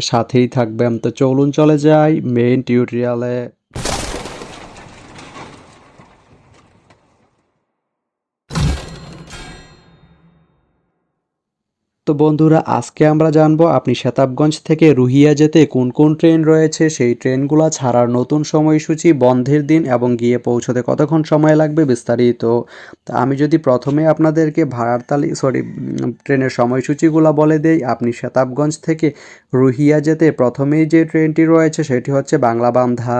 সাথেই থাকবেন। তো চলুন চলে যাই মেইন টিউটোরিয়ালে তো বন্ধুরা, আজকে আমরা জানব আপনি শতাবগঞ্জ থেকে রুহিয়া যেতে কোন কোন ট্রেন রয়েছে, সেই ট্রেনগুলো ছাড়ার নতুন সময়সূচি, বন্ধের দিন এবং গিয়ে পৌঁছতে কতক্ষণ সময় লাগবে বিস্তারিত। তা আমি যদি প্রথমে আপনাদেরকে ভাড়ার তালি সরি ট্রেনের সময়সূচিগুলো বলে দেই, আপনি শতাবগঞ্জ থেকে রুহিয়া যেতে প্রথমেই যে ট্রেনটি রয়েছে সেটি হচ্ছে বাংলা বান্ধা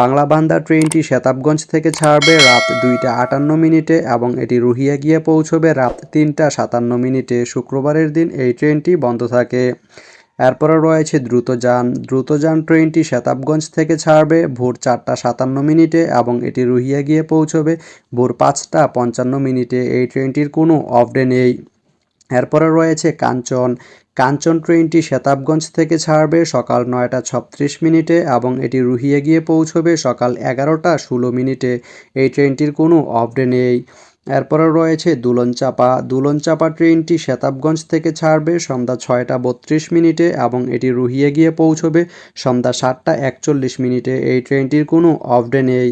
বাংলা বান্দা ট্রেনটি শতাবগঞ্জ থেকে ছাড়বে রাত দুইটা আটান্ন মিনিটে এবং এটি রুহিয়া গিয়ে পৌঁছবে রাত তিনটা সাতান্ন মিনিটে। শুক্রবারের দিন এই ট্রেনটি বন্ধ থাকে। এরপরে রয়েছে দ্রুতযান। দ্রুতযান ট্রেনটি শতাবগঞ্জ থেকে ছাড়বে ভোর চারটা সাতান্ন মিনিটে এবং এটি রুহিয়া গিয়ে পৌঁছবে ভোর পাঁচটা পঞ্চান্ন মিনিটে। এই ট্রেনটির কোনো অফ ডে নেই। এরপরে রয়েছে কাঞ্চন। কাঞ্চন ট্রেনটি শতাবগঞ্জ থেকে ছাড়বে সকাল নয়টা ছত্রিশ মিনিটে এবং এটি রুহিয়ে গিয়ে পৌঁছবে সকাল এগারোটা ষোলো মিনিটে। এই ট্রেনটির কোনো অফ ডে নেই। এরপরে রয়েছে দুলনচাপা। দুলনচাপা ট্রেনটি শতাবগঞ্জ থেকে ছাড়বে, সন্ধ্যা ছয়টা বত্রিশ মিনিটে এবং এটি রুহিয়ে গিয়ে পৌঁছবে সন্ধ্যা সাতটা একচল্লিশ মিনিটে। এই ট্রেনটির কোনো অফডে নেই।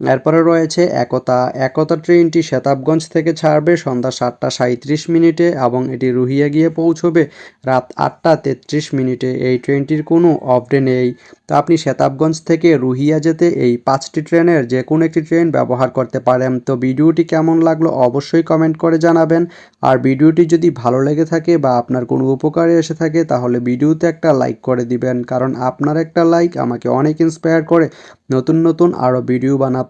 এরপরে রয়েছে একতা। একতা ট্রেনটি শতাবগঞ্জ থেকে ছাড়বে সন্ধ্যা সাতটা সাঁত্রিশ মিনিটে এবং এটি রুহিয়া গিয়ে পৌঁছবে রাত আটটা তেত্রিশ মিনিটে। এই ট্রেনটির কোনো অফ নেই। তো আপনি শতাবগঞ্জ থেকে রুহিয়া যেতে এই পাঁচটি ট্রেনের যে কোনো একটি ট্রেন ব্যবহার করতে পারেন। তো ভিডিওটি কেমন লাগল অবশ্যই কমেন্ট করে জানাবেন। আর ভিডিওটি যদি ভালো লেগে থাকে বা আপনার কোনো উপকারে এসে থাকে, তাহলে ভিডিওতে একটা লাইক করে দিবেন। কারণ আপনার একটা লাইক আমাকে অনেক ইন্সপায়ার করে। নতুন নতুন আরও ভিডিও বানাতে